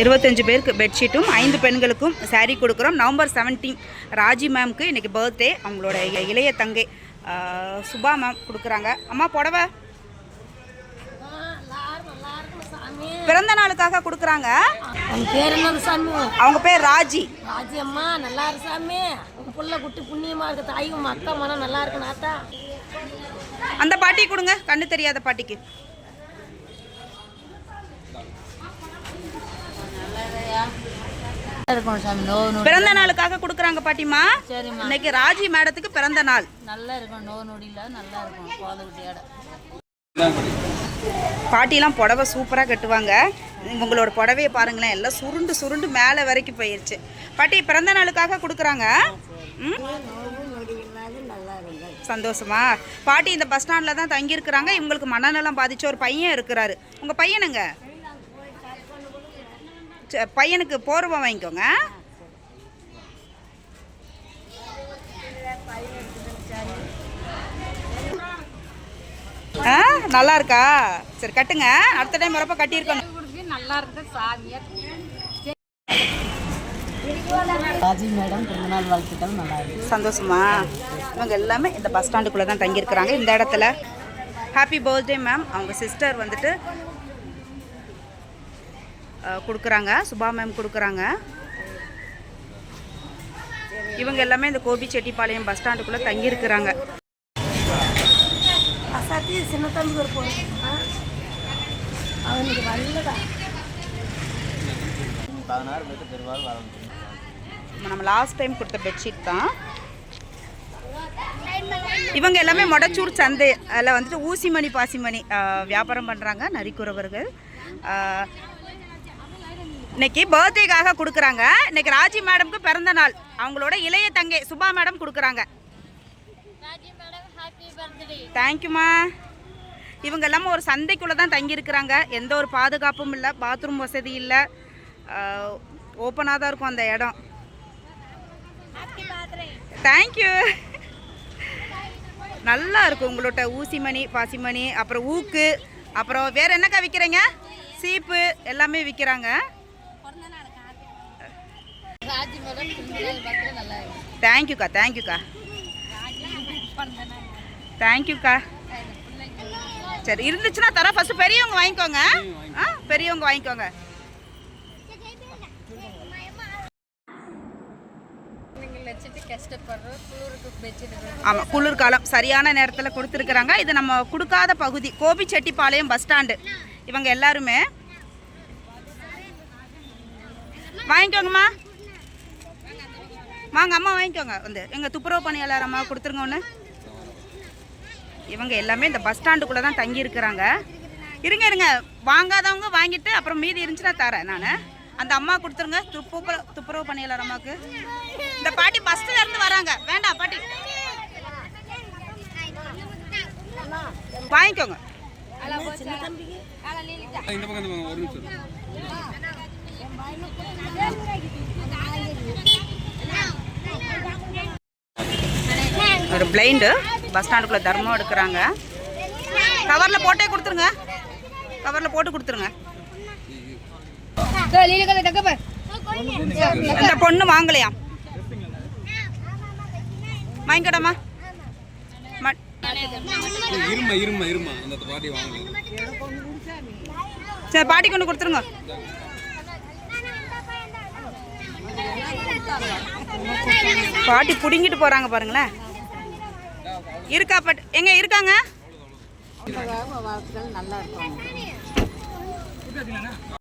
இருபத்தஞ்சு பேருக்கு பெட்ஷீட்டும் ஐந்து பெண்களுக்கும் saree கொடுக்குறோம். நவம்பர் செவன்டீன் ராஜி மேம்க்கு இன்றைக்கி பர்த்டே அவங்களோட இளைய தங்கை சுபா மேம் கொடுக்குறாங்க. அம்மா புடவை. பிறந்த நாளுக்காக கொடுக்குறாங்க. அவங்க பேர் என்னது சாமி? அவங்க பேர் ராஜி. ராஜியம்மா நல்லா இருக்கு சாமி. உங்க புள்ள குட்டி புண்ணியமா இருக்கு தாய் உங்க அக்கா மனம் நல்லா இருக்கு நாத்தா. அந்த பாட்டி கொடுங்க. கண்ணு தெரியாத பாட்டிக்கு. இருக்கும் சாமி. நோ நொடி பிறந்த நாளுக்காக கொடுக்குறாங்க பாட்டிமா சரிம்மா. இன்னைக்கு ராஜி மேடத்துக்கு பிறந்த நாள். நல்லா இருக்கும் நோ நொடியில் நல்லா இருக்கும் குழந்தை குட்டியோட. பாட்டிலாம் புடவை சூப்பராக கட்டுவாங்க. இவங்களோட புடவையை பாருங்களேன். எல்லாம் சுருண்டு சுருண்டு மேலே வரைக்கும் போயிடுச்சு பாட்டி பிறந்த நாளுக்காக கொடுக்குறாங்க. ம்? சந்தோஷமா? பாட்டி இந்த பஸ் ஸ்டாண்டில் தான் தங்கியிருக்கிறாங்க. இவங்களுக்கு மனநலம் பாதிச்ச ஒரு பையன் இருக்கிறாரு. உங்கள் பையனுங்க பையனுக்கு போர்வை வாங்கிக்கோங்க. ஆ நல்லா இருக்கா? சரி கட்டுங்க. அடுத்த டைம் வரப்ப கட்டியிருக்கணும். நல்லா இருக்கு சாமியா ராஜி மேடம் பிறந்தநாள் வாழ்த்துக்கள். நல்லா இருக்கு. சந்தோஷமா? இவங்க எல்லாமே இந்த பஸ் ஸ்டாண்டுக்குள்ளே தான் தங்கியிருக்கிறாங்க. இந்த இடத்துல. ஹாப்பி பர்த்டே மேம் அவங்க சிஸ்டர் வந்துட்டு கொடுக்குறாங்க. சுபா மேம் கொடுக்குறாங்க. இவங்க எல்லாமே இந்த கோபிச்செட்டிப்பாளையம் பஸ் ஸ்டாண்டுக்குள்ளே தங்கியிருக்கிறாங்க. அசாத்தி சின்ன தம்பி ஒரு பொண்ணு. அவனுக்கு வரலடா நம்ம லாஸ்ட் டைம் கொடுத்த பெட்ஷீட் தான். இவங்க எல்லாமே மொடச்சூர் சந்தை அதில் வந்துட்டு ஊசிமணி பாசிமணி வியாபாரம் பண்ணுறாங்க நரிக்குறவர்கள். இன்னைக்கு பர்த்டேக்காக கொடுக்குறாங்க. இன்னைக்கு ராஜி மேடம்க்கு பிறந்த நாள். அவங்களோட இளைய தங்கை சுபா மேடம் கொடுக்குறாங்க. தேங்க்யூம்மா இவங்க எல்லாமே ஒரு சந்தைக்குள்ளே தான் தங்கியிருக்கிறாங்க. எந்த ஒரு பாதுகாப்பும் இல்லை பாத்ரூம் வசதி இல்லை. ஓப்பனாக தான் இருக்கும் அந்த இடம். தேங்க்யூ நல்லா இருக்கும் உங்களோட ஊசிமணி பாசிமணி அப்புறம் ஊக்கு அப்புறம் வேற என்னக்கா விற்கிறீங்க சீப்பு எல்லாமே விற்கிறாங்க தேங்க்யூக்கா தேங்க்யூக்கா தேங்க்யூக்கா சரி இருந்துச்சுன்னா தரேன். ஃபஸ்ட்டு பெரியவங்க வாங்கிக்கோங்க. ஆ பெரியவங்க வாங்கிக்கோங்க. ஆமாம் குளிர்காலம் சரியான நேரத்தில் கொடுத்துருக்குறாங்க. இது நம்ம கொடுக்காத பகுதி. Gobichettipalayam bus stand. இவங்க எல்லாருமே வாங்கிக்கோங்கம்மா. வாங்க அம்மா வாங்கிக்கோங்க. வந்து எங்கள் துப்புரவு பணியாளர் அம்மா கொடுத்துருங்க ஒன்று இவங்க எல்லாமே இந்த பஸ் ஸ்டாண்டுக்குள்ளே தான் தங்கி இருக்கிறாங்க இருங்க இருங்க. வாங்காதவங்க வாங்கிட்டு அப்புறம் மீதி இருந்துச்சுன்னா தரேன் நான். அந்த அம்மா கொடுத்துருங்க. துப்புர துப்புரவு பணியாளர் அம்மாவுக்கு. இந்த பாட்டி பஸ்ல இருந்து வராங்க. வேண்டாம் பாட்டி. வாங்கிக்கோங்க. ஒரு பிளைண்டு பஸ் ஸ்டாண்டுக்குள்ள தர்மம் எடுக்கிறாங்க. கவரில் போட்டே கொடுத்துருங்க. கவரில் போட்டு கொடுத்துருங்க. இந்த பொண்ணு வாங்கலையாம் வாங்கிக்கடாமா? இருமா இருமா இருமா. அந்த பாட்டி வாங்கல. சரி பாட்டி கொண்டு கொடுத்துருங்க. பாட்டி பிடுங்கிட்டு போறாங்க பாருங்களேன். இருக்கா பட் எங்க இருக்காங்க? நல்லா இருக்கும்.